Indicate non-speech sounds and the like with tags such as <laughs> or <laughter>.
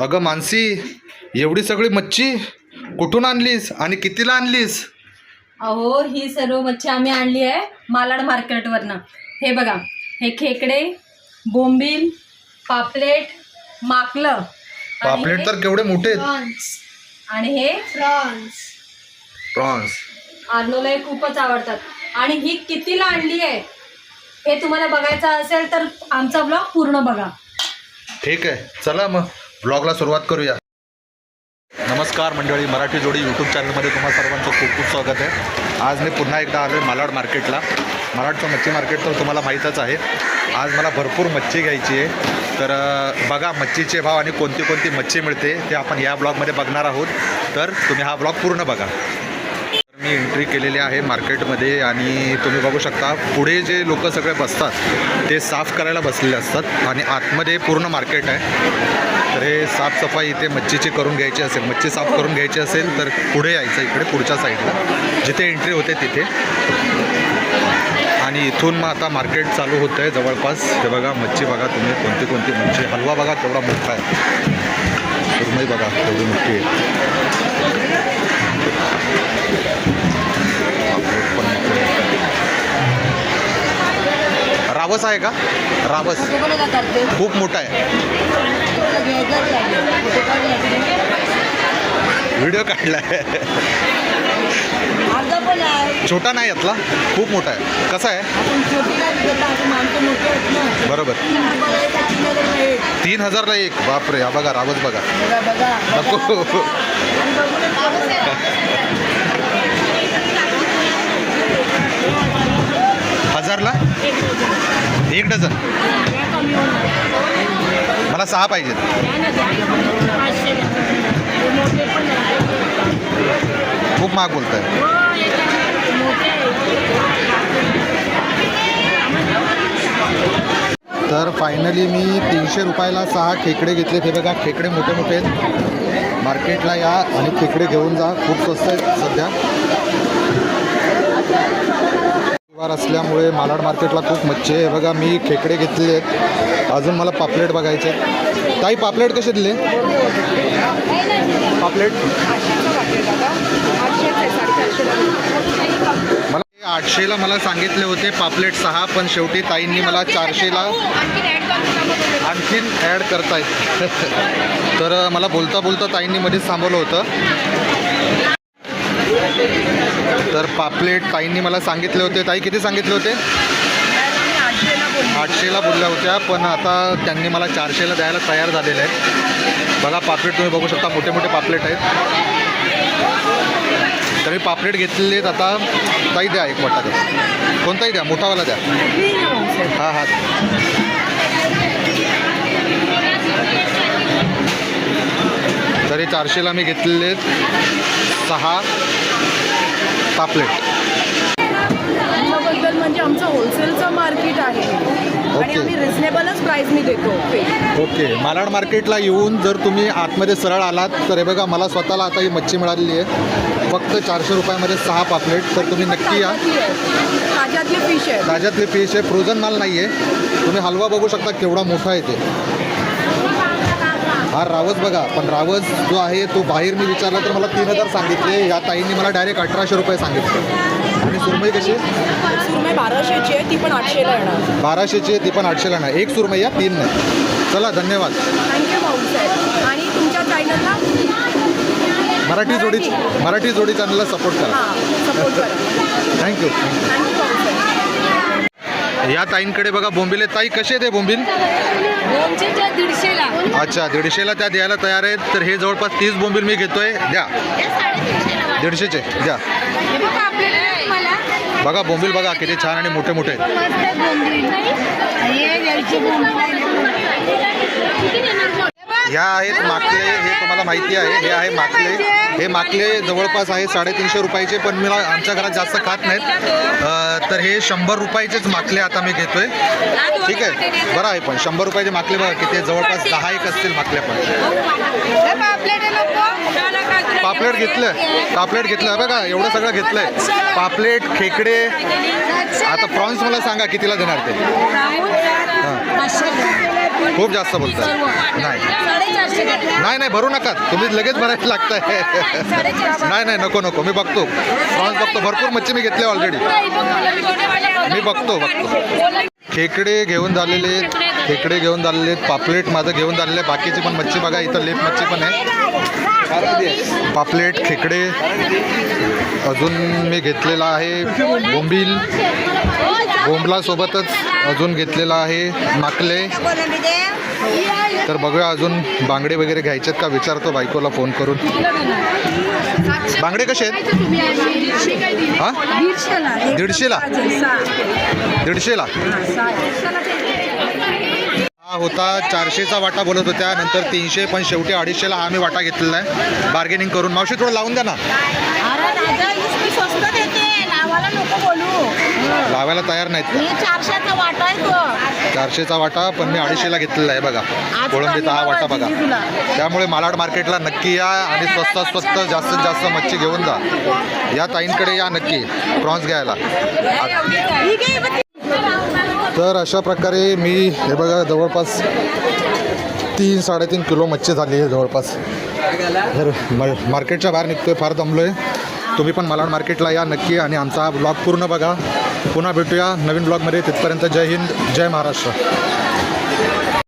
अगं मानसी एवढी सगळी मच्छी कुठून आणलीस आणि कितीला आणलीस? अहो ही सर्व मच्छी आम्ही आणली आहे मालाड मार्केटवरनं. हे बघा हे खेकडे बोंबील पापलेट माकलं पापलेट तर केवढे मोठे प्रॉन्स. आणि हे प्रॉन्स. प्रॉन्स. आर्नोला हे खूपच आवडतात. आणि ही कितीला आणली आहे? हे तुम्हाला बघायचं असेल तर आमचा ब्लॉग पूर्ण बघा. ठीक आहे चला मग. ब्लॉगला सुरुवात करूया. नमस्कार मंडळी मराठी जोडी यूट्यूब चॅनलमध्ये तुम्हा सर्वांचं खूप खूप स्वागत आहे. आज मी पुन्हा एकदा आलो आहे मालाड मार्केटला. मालाडचं मच्छी मार्केट तर तुम्हाला माहीतच आहे. आज मला भरपूर मच्छी घ्यायची आहे. तर बघा मच्छीचे भाव आणि कोणती कोणती मच्छी मिळते ते आपण या ब्लॉगमध्ये बघणार आहोत. तर तुम्ही हा ब्लॉग पूर्ण बघा. मी एंट्री केलेली आहे मार्केटमध्ये आणि तुम्ही बघू शकता पुढे जे लोक सगळे बसतात ते साफ करायला बसलेले असतात आणि आतमध्ये पूर्ण मार्केट आहे. तर हे साफसफाई इथे मच्छीची करून घ्यायची असेल मच्छी साफ करून घ्यायची असेल तर पुढे यायचं इकडे पुढच्या साईडला जिथे एंट्री होते तिथे. आणि इथून मग आता मार्केट चालू होतं आहे जवळपास. हे बघा मच्छी बघा तुम्ही कोणती कोणती मच्छी. हलवा बघा केवढा मोठा आहे. सुरमई बघा केवढी मोठी आहे. रावस आहे का? रावस. खूप मोठा आहे. व्हिडिओ काढलाय. छोटा नाही यातला खूप मोठा आहे. कसा आहे? बरोबर. तीन हजारला एक. बापरे हा बघा रावस बघा. नको. सहा पाहिजेत. खूप महाग बोलत आहे तर फायनली मी तीनशे रुपयाला सहा खेकडे घेतले. हे बघा खेकडे मोठे मोठे आहेत. मार्केटला या आणि खेकडे घेऊन जा. खूप स्वस्त आहेत सध्या. वार असल्यामुळे मालाड मार्केटला खूप मच्छी आहे. बघा मी खेकडे घेतले आहेत. अजून मला पापलेट बघायचे. ताई पापलेट कसे दिले? पापलेट? मला आठशेला मला सांगितले होते पापलेट सहा पण शेवटी ताईंनी मला चारशेला आणखीन ॲड करतायत <laughs> तर मला बोलता बोलता ताईंनी मध्येच थांबवलं होतं. पापलेट ताईंनी मला सांगितले होते ताई किती सांगितले होते? आठशेला बोलल्या होत्या पण आता त्यांनी मला चारशेला द्यायला तयार झालेले आहेत. बघा पापलेट तुम्ही बघू शकता मोठे मोठे पापलेट आहेत. तर मी पापलेट घेतलेले आहेत आता. ताई द्या एक मोठा द्या. कोणताही द्या मोठावाला द्या. हां हां. तरी चारशेला मी घेतलेले आहेत. सहा. पापलेट म्हणजे आमचं होलसेलचं मार्केट आहे. आणि ओके. आम्ही रिझनेबलच प्राईसनी देतो. ओके. मालाड मार्केटला येऊन जर तुम्ही आतमध्ये सरळ आलात तर हे बघा मला स्वतःला आता ही मच्छी मिळालेली आहे. फक्त चारशे रुपयामध्ये सहा पापलेट तर तुम्ही नक्की या. ताज्यातले फिश आहे. ताज्यातले फिश आहे. फ्रोझन माल नाही आहे तुम्ही हलवा बघू शकता केवढा मोठा आहे ते. हा रावस बघा पण रावस जो आहे तो बाहेर मी विचारला तर मला तीन हजार सांगितले. या ताईंनी मला डायरेक्ट अठराशे रुपये सांगितले. आणि सुरमई कशी सुरमई बाराशेची आहे ती पण आठशेला येणार. बाराशेची आहे ती पण आठशेला नाही एक सुरमई या तीन नाही. चला धन्यवाद. थँक्यू आणि तुमच्या चॅनलला मराठी जोडी मराठी. जोडी चॅनलला सपोर्ट करा. थँक्यू थँक्यू या ताईंकडे बघा बोंबील. ताई कसे ते बोंबील? अच्छा दीडशेला त्या द्यायला तयार आहेत. तर हे जवळपास तीस बोंबील मी घेतोय. द्या. दीडशेचे द्या. बघा बोंबील बघा किती छान आणि मोठे मोठे आहेत ह्या आहेत माकले हे तुम्हाला माहिती आहे हे आहे माकले. हे माकले जवळपास आहे साडेतीनशे रुपयाचे पण मला आमच्या घरात जास्त खात नाहीत. तर हे शंभर रुपयाचेच माकले आता मी घेतोय. ठीक आहे? बरं आहे पण शंभर रुपयाचे माकले बघा किती. जवळपास दहा एक असतील माकले पण. पापलेट घेतलं. पापलेट घेतलं. बघा एवढं सगळं घेतलंय. पापलेट खेकडे आता प्रॉन्स मला सांगा कितीला देणार ते? खूप जास्त बोलतात नाही. नाही नाही भरू नका. तुम्ही लगेच भरायला लागताय. नाही नाही नको नको. मी बघतो. प्रॉन्स बघतो. भरपूर मच्छी मी घेतली ऑलरेडी मी बघतो बघतो. खेकडे घेऊन झालेले खेकडे घेऊन झालेले आहेत पापलेट माझं घेऊन झालेलं आहे बाकीची पण मच्छी बघा इथं लेप मच्छी पण आहे. पापलेट खेकडे अजून मी घेतलेला आहे बोंबील. बोंबला सोबतच अजून घेतलेला आहे माकले तर बघूया अजून बांगडे वगैरे घ्यायचेत का विचारतो बायकोला फोन करून. बांगडे कसे आहेत? हा? दीडशेला. दीडशेला? होता चारशेचा वाटा बोलत होत्या नंतर तीनशे पण शेवटी अडीचशेला हा मी वाटा घेतलेला आहे. बार्गेनिंग करून. मावशी थोडं लावून द्या ना. स्वस्त लावायला तयार नाहीत चारशेचा वाटा चारशेचा पण मी अडीचशेला घेतलेला आहे बघा. कोळंबीचा हा वाटा बघा. त्यामुळे मालाड मार्केटला नक्की या आणि स्वस्तात स्वस्त जास्तीत जास्त मच्छी घेऊन जा. या ताईंकडे या नक्की. प्रॉन्स घ्यायला. तर अशा प्रकारे मी हे बघा जवळपास तीन साडेतीन किलो मच्छी झाली आहे जवळपास. तर म मार्केटच्या बाहेर निघतोय फार दमलो आहे तुम्ही पण मालाड मार्केटला या नक्की आणि आमचा हा ब्लॉग पूर्ण बघा. पुन्हा भेटूया नवीन ब्लॉगमध्ये. तिथपर्यंत जय हिंद जय महाराष्ट्र.